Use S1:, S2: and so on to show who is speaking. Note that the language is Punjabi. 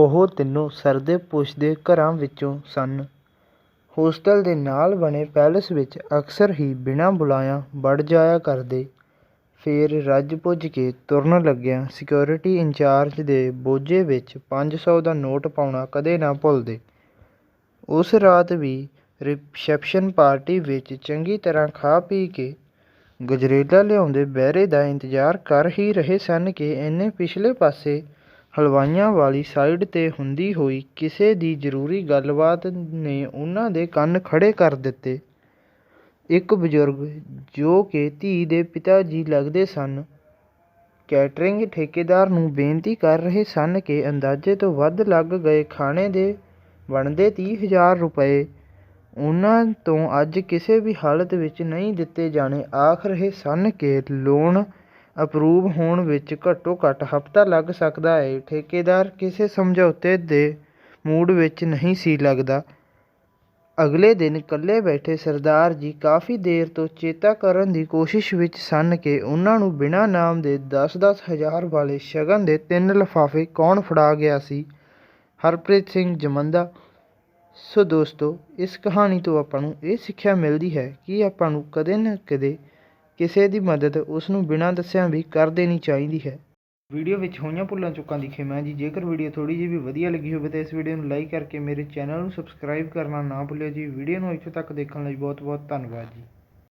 S1: ਉਹ ਤਿੰਨੋਂ ਸਰਦੇ ਪੁੱਛਦੇ ਘਰਾਂ ਵਿੱਚੋਂ ਸਨ। ਹੋਸਟਲ ਦੇ ਨਾਲ ਬਣੇ ਪੈਲਸ ਵਿੱਚ ਅਕਸਰ ਹੀ ਬਿਨਾਂ ਬੁਲਾਇਆਂ ਵੜ ਜਾਇਆ ਕਰਦੇ। ਫੇਰ ਰੱਜ ਪੁੱਜ ਕੇ ਤੁਰਨ ਲੱਗਿਆਂ ਸਿਕਿਉਰਿਟੀ ਇੰਚਾਰਜ ਦੇ ਬੋਝੇ ਵਿੱਚ ਪੰਜ ਸੌ ਦਾ ਨੋਟ ਪਾਉਣਾ ਕਦੇ ਨਾ ਭੁੱਲਦੇ। ਉਸ ਰਾਤ ਵੀ ਰਿਸੈਪਸ਼ਨ ਪਾਰਟੀ ਵਿੱਚ ਚੰਗੀ ਤਰ੍ਹਾਂ ਖਾ ਪੀ ਕੇ ਗਜਰੇਲਾ ਲਿਆਉਂਦੇ ਬਹਿਰੇ ਦਾ ਇੰਤਜ਼ਾਰ ਕਰ ਹੀ ਰਹੇ ਸਨ ਕਿ ਇਹਨੇ ਪਿਛਲੇ ਪਾਸੇ ਹਲਵਾਈਆਂ ਵਾਲੀ ਸਾਈਡ 'ਤੇ ਹੁੰਦੀ ਹੋਈ ਕਿਸੇ ਦੀ ਜ਼ਰੂਰੀ ਗੱਲਬਾਤ ਨੇ ਉਹਨਾਂ ਦੇ ਕੰਨ ਖੜ੍ਹੇ ਕਰ ਦਿੱਤੇ। ਇੱਕ ਬਜ਼ੁਰਗ ਜੋ ਕਿ ਧੀ ਦੇ ਪਿਤਾ ਜੀ ਲੱਗਦੇ ਸਨ, ਕੈਟਰਿੰਗ ਠੇਕੇਦਾਰ ਨੂੰ ਬੇਨਤੀ ਕਰ ਰਹੇ ਸਨ ਕਿ ਅੰਦਾਜ਼ੇ ਤੋਂ ਵੱਧ ਲੱਗ ਗਏ ਖਾਣੇ ਦੇ ਬਣਦੇ ਤੀਹ ਹਜ਼ਾਰ ਰੁਪਏ ਉਹਨਾਂ ਤੋਂ ਅੱਜ ਕਿਸੇ ਵੀ ਹਾਲਤ ਵਿੱਚ ਨਹੀਂ ਦਿੱਤੇ ਜਾਣੇ। ਆਖ ਰਹੇ ਸਨ ਕਿ ਲੋਨ ਅਪਰੂਵ ਹੋਣ ਵਿੱਚ ਘੱਟੋ ਘੱਟ ਹਫ਼ਤਾ ਲੱਗ ਸਕਦਾ ਹੈ ਠੇਕੇਦਾਰ ਕਿਸੇ ਸਮਝੌਤੇ ਦੇ ਮੂਡ ਵਿੱਚ ਨਹੀਂ ਸੀ ਲੱਗਦਾ। ਅਗਲੇ ਦਿਨ ਇਕੱਲੇ ਬੈਠੇ ਸਰਦਾਰ ਜੀ ਕਾਫੀ ਦੇਰ ਤੋਂ ਚੇਤਾ ਕਰਨ ਦੀ ਕੋਸ਼ਿਸ਼ ਵਿੱਚ ਸਨ ਕਿ ਉਹਨਾਂ ਨੂੰ ਬਿਨਾਂ ਨਾਮ ਦੇ ਦਸ ਦਸ ਹਜ਼ਾਰ ਵਾਲੇ ਸ਼ਗਨ ਦੇ ਤਿੰਨ ਲਿਫਾਫੇ ਕੌਣ ਫੜਾ ਗਿਆ ਸੀ? ਹਰਪ੍ਰੀਤ ਸਿੰਘ ਜਮੰਦਾ। ਸੋ ਦੋਸਤੋ, ਇਸ ਕਹਾਣੀ ਤੋਂ ਆਪਾਂ ਨੂੰ ਇਹ ਸਿੱਖਿਆ ਮਿਲਦੀ ਹੈ ਕਿ ਆਪਾਂ ਨੂੰ ਕਦੇ ਨਾ ਕਦੇ ਕਿਸੇ ਦੀ ਮਦਦ ਉਸ ਨੂੰ ਬਿਨਾਂ ਦੱਸਿਆਂ ਵੀ ਕਰ ਦੇਣੀ ਚਾਹੀਦੀ ਹੈ। ਵੀਡੀਓ ਵਿੱਚ ਹੋਈਆਂ ਭੁੱਲਾਂ ਚੁੱਕਾਂ ਦੀ ਖਿਮਾ ਜੀ। ਜੇਕਰ ਵੀਡੀਓ ਥੋੜੀ ਜਿਹੀ ਵੀ ਵਧੀਆ ਲੱਗੀ ਹੋਵੇ ਤਾਂ ਇਸ ਵੀਡੀਓ ਨੂੰ ਲਾਈਕ ਕਰਕੇ ਮੇਰੇ ਚੈਨਲ ਨੂੰ ਸਬਸਕ੍ਰਾਈਬ ਕਰਨਾ ਨਾ ਭੁੱਲਿਓ ਜੀ। ਵੀਡੀਓ ਨੂੰ ਇੱਥੇ ਤੱਕ ਦੇਖਣ ਲਈ ਬਹੁਤ ਬਹੁਤ ਧੰਨਵਾਦ ਜੀ।